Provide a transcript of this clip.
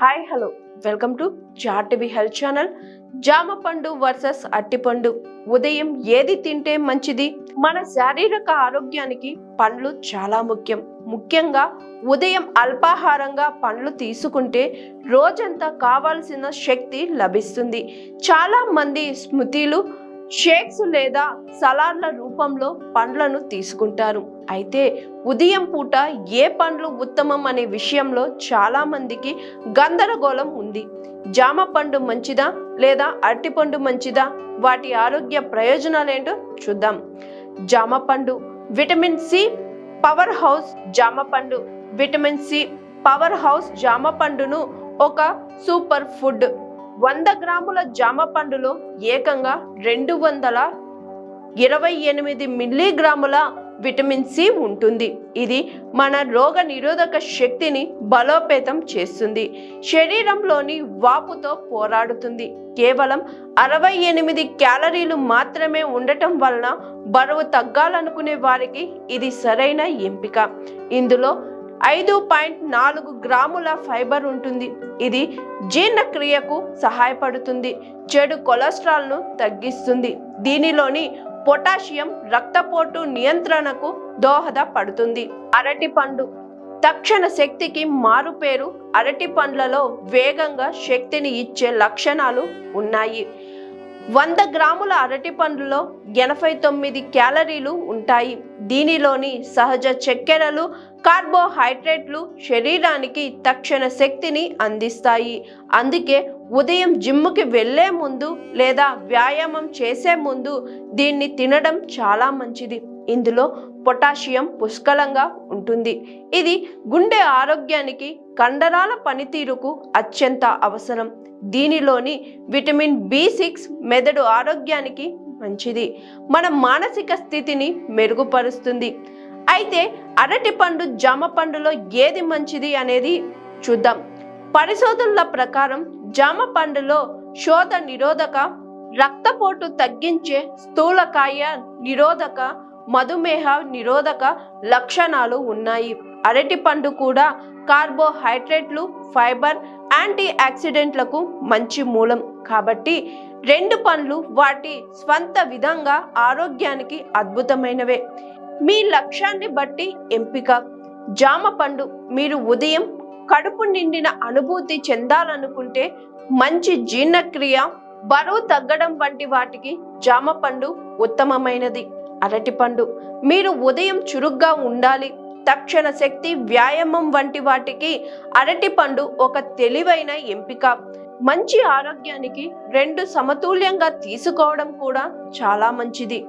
Hi hello welcome to జాటివి health channel జామ పండు వర్సెస్ అట్టిపండు ఉదయం ఏది తింటే మంచిది? మన శారీరక ఆరోగ్యానికి పండ్లు చాలా ముఖ్యం. ముఖ్యంగా ఉదయం అల్పాహారంగా పండ్లు తీసుకుంటే రోజంతా కావాల్సిన శక్తి లభిస్తుంది. చాలా మంది స్మృతిలు షేక్స్ లేదా సలాడ్ల రూపంలో పండ్లను తీసుకుంటారు. అయితే ఉదయం పూట ఏ పండ్లు ఉత్తమం అనే విషయంలో చాలా మందికి గందరగోళం ఉంది. జామ పండు మంచిదా లేదా అరటిపండు మంచిదా? వాటి ఆరోగ్య ప్రయోజనాలేంటో చూద్దాం. జామ పండు విటమిన్ సి పవర్ హౌస్ జామ పండు. విటమిన్ సి పవర్ హౌస్ జామ పండును ఒక సూపర్ ఫుడ్ వంద గ్రాముల జామ పండులో ఏకంగా రెండు వందల ఇరవై ఎనిమిది మిల్లీగ్రాముల విటమిన్ సి ఉంటుంది. ఇది మన రోగ నిరోధక శక్తిని బలోపేతం చేస్తుంది. శరీరంలోని వాపుతో పోరాడుతుంది. కేవలం అరవై ఎనిమిది క్యాలరీలు మాత్రమే ఉండటం వలన బరువు తగ్గాలనుకునే వారికి ఇది సరైన ఎంపిక. ఇందులో ఐదు పాయింట్ నాలుగు గ్రాముల ఫైబర్ ఉంటుంది. ఇది జీర్ణక్రియకు సహాయపడుతుంది. చెడు కొలెస్ట్రాల్ను తగ్గిస్తుంది. దీనిలోని పొటాషియం రక్తపోటు నియంత్రణకు దోహదపడుతుంది. అరటి పండు తక్షణ శక్తికి మారుపేరు అరటి పండ్లలో వేగంగా శక్తిని ఇచ్చే లక్షణాలు ఉన్నాయి. వంద గ్రాముల అరటి పండ్లలో ఎనభై తొమ్మిది క్యాలరీలు ఉంటాయి. దీనిలోని సహజ చక్కెరలు కార్బోహైడ్రేట్లు శరీరానికి తక్షణ శక్తిని అందిస్తాయి. అందుకే ఉదయం జిమ్ముకి వెళ్ళే ముందు లేదా వ్యాయామం చేసే ముందు దీన్ని తినడం చాలా మంచిది. ఇందులో పొటాషియం పుష్కలంగా ఉంటుంది. ఇది గుండె ఆరోగ్యానికి కండరాల పనితీరుకు అత్యంత అవసరం. దీనిలోని విటమిన్ బి సిక్స్ మెదడు ఆరోగ్యానికి మంచిది. మన మానసిక స్థితిని మెరుగుపరుస్తుంది. అయితే అరటి పండు జామ పండులో ఏది మంచిది అనేది చూద్దాం. పరిశోధనల ప్రకారం జామ పండులో శోధ నిరోధక రక్తపోటు తగ్గించే స్థూలకాయ నిరోధక మధుమేహ నిరోధక లక్షణాలు ఉన్నాయి. అరటి పండు కూడా కార్బోహైడ్రేట్లు ఫైబర్ యాంటీ ఆక్సిడెంట్లకు మంచి మూలం. కాబట్టి రెండు పండ్లు వాటి స్వంత విధంగా ఆరోగ్యానికి అద్భుతమైనవే. మీ లక్ష్యాన్ని బట్టి ఎంపిక. జామ పండు మీరు ఉదయం కడుపు నిండిన అనుభూతి చెందాలనుకుంటే మంచి జీర్ణక్రియ బరువు తగ్గడం వంటి వాటికి జామ పండు ఉత్తమమైనది. అరటిపండు మీరు ఉదయం చురుగ్గా ఉండాలి. తక్షణ శక్తి వ్యాయామం వంటి వాటికి అరటిపండు ఒక తెలివైన ఎంపిక. మంచి ఆరోగ్యానికి రెండు సమతుల్యంగా తీసుకోవడం కూడా చాలా మంచిది.